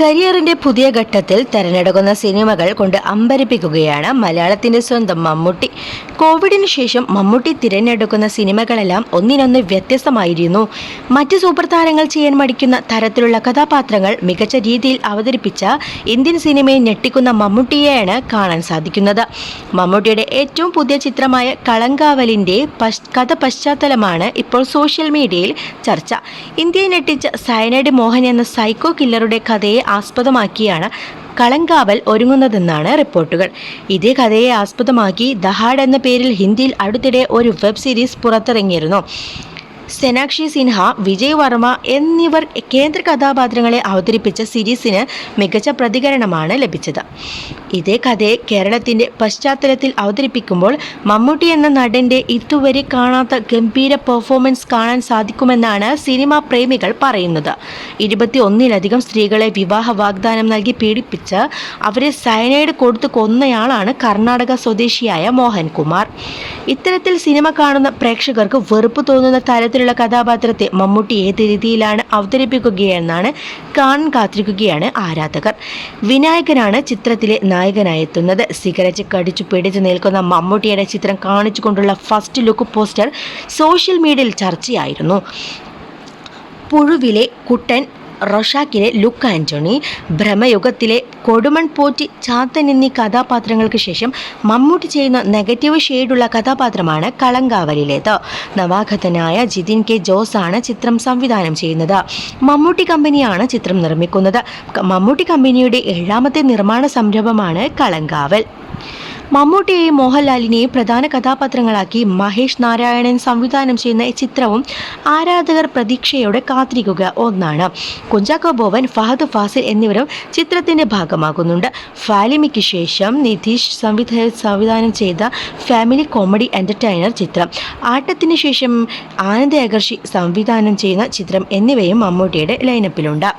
കരിയറിന്റെ പുതിയ ഘട്ടത്തിൽ തെരഞ്ഞെടുക്കുന്ന സിനിമകൾ കൊണ്ട് അമ്പരിപ്പിക്കുകയാണ് മലയാളത്തിന്റെ സ്വന്തം മമ്മൂട്ടി. കോവിഡിന് ശേഷം മമ്മൂട്ടി തിരഞ്ഞെടുക്കുന്ന സിനിമകളെല്ലാം ഒന്നിനൊന്ന് വ്യത്യസ്തമായിരുന്നു. മറ്റ് സൂപ്പർ താരങ്ങൾ ചെയ്യാൻ മടിക്കുന്ന തരത്തിലുള്ള കഥാപാത്രങ്ങൾ മികച്ച രീതിയിൽ അവതരിപ്പിച്ച ഇന്ത്യൻ സിനിമയെ ഞെട്ടിക്കുന്ന മമ്മൂട്ടിയെയാണ് കാണാൻ സാധിക്കുന്നത്. മമ്മൂട്ടിയുടെ ഏറ്റവും പുതിയ ചിത്രമായ കളങ്കാവലിന്റെ കഥ പശ്ചാത്തലമാണ് ഇപ്പോൾ സോഷ്യൽ മീഡിയയിൽ ചർച്ച. ഇന്ത്യയെ ഞെട്ടിച്ച സയനൈഡ് മോഹൻ എന്ന സൈക്കോ കില്ലറുടെ കഥയെ ആസ്പദമാക്കിയാണ് കളങ്കാവൽ ഒരുങ്ങുന്നതെന്നാണ് റിപ്പോർട്ടുകൾ. ഇതേ കഥയെ ആസ്പദമാക്കി ദഹാഡ് എന്ന പേരിൽ ഹിന്ദിയിൽ അടുത്തിടെ ഒരു വെബ് സീരീസ് പുറത്തിറങ്ങിയിരുന്നു. സെനാക്ഷി സിൻഹ വിജയ് വർമ്മ എന്നിവർ കേന്ദ്ര കഥാപാത്രങ്ങളെ അവതരിപ്പിച്ച സീരീസിന് മികച്ച പ്രതികരണമാണ് ലഭിച്ചത്. ഇതേ കഥയെ കേരളത്തിന്റെ പശ്ചാത്തലത്തിൽ അവതരിപ്പിക്കുമ്പോൾ മമ്മൂട്ടി എന്ന നടന്റെ ഇതുവരെ കാണാത്ത ഗംഭീര പെർഫോമൻസ് കാണാൻ സാധിക്കുമെന്നാണ് സിനിമാ പ്രേമികൾ പറയുന്നത്. ഇരുപത്തി ഒന്നിലധികം സ്ത്രീകളെ വിവാഹ വാഗ്ദാനം നൽകി പീഡിപ്പിച്ച് അവരെ സയനൈഡ് കൊടുത്തു കൊന്നയാളാണ് കർണാടക സ്വദേശിയായ മോഹൻകുമാർ. ഇത്തരത്തിൽ സിനിമ കാണുന്ന പ്രേക്ഷകർക്ക് വെറുപ്പ് തോന്നുന്ന തരത്തിലുള്ള കഥാപാത്രത്തെ മമ്മൂട്ടി ഏത് രീതിയിലാണ് അവതരിപ്പിക്കുകയെന്നാണ് കാണാൻ കാത്തിരിക്കുകയാണ് ആരാധകർ. വിനായകനാണ് ചിത്രത്തിലെ നായകനായി എത്തുന്നത് സിഗരറ്റ് കടിച്ചു പിടിച്ചു നിൽക്കുന്ന മമ്മൂട്ടിയുടെ ചിത്രം കാണിച്ചുകൊണ്ടുള്ള ഫസ്റ്റ് ലുക്ക് പോസ്റ്റർ സോഷ്യൽ മീഡിയയിൽ ചർച്ചയായിരുന്നു. പുഴുവിലെ കുട്ടൻ റൊഷാക്കിലെ ലുക്ക് ആന്റണി ഭ്രമയുഗത്തിലെ കൊടുമൺ പോറ്റി ചാത്തൻ എന്നീ കഥാപാത്രങ്ങൾക്ക് ശേഷം മമ്മൂട്ടി ചെയ്യുന്ന നെഗറ്റീവ് ഷെയ്ഡുള്ള കഥാപാത്രമാണ് കളങ്കാവലിലേത്. നവാഗതനായ ജിതിൻ കെ ജോസ് ആണ് ചിത്രം സംവിധാനം ചെയ്യുന്നത്. മമ്മൂട്ടി കമ്പനിയാണ് ചിത്രം നിർമ്മിക്കുന്നത്. മമ്മൂട്ടി കമ്പനിയുടെ ഏഴാമത്തെ നിർമ്മാണ സംരംഭമാണ് കളങ്കാവൽ. മമ്മൂട്ടിയെയും മോഹൻലാലിനെയും പ്രധാന കഥാപാത്രങ്ങളാക്കി മഹേഷ് നാരായണൻ സംവിധാനം ചെയ്യുന്ന ഈ ചിത്രവും ആരാധകർ പ്രതീക്ഷയോടെ കാത്തിരിക്കുക ഒന്നാണ്. കുഞ്ചാക്കോ ബോവൻ ഫഹദ് ഫാസിൽ എന്നിവരും ചിത്രത്തിന്റെ ഭാഗമാകുന്നുണ്ട്. ഫാലിമിക്ക് ശേഷം നിതീഷ് സംവിധ സംവിധാനം ചെയ്ത ഫാമിലി കോമഡി എന്റർടൈനർ ചിത്രം. ആട്ടത്തിന് ശേഷം ആനന്ദ് അഗർഷി സംവിധാനം ചെയ്യുന്ന ചിത്രം എന്നിവയും മമ്മൂട്ടിയുടെ ലൈനപ്പിലുണ്ട്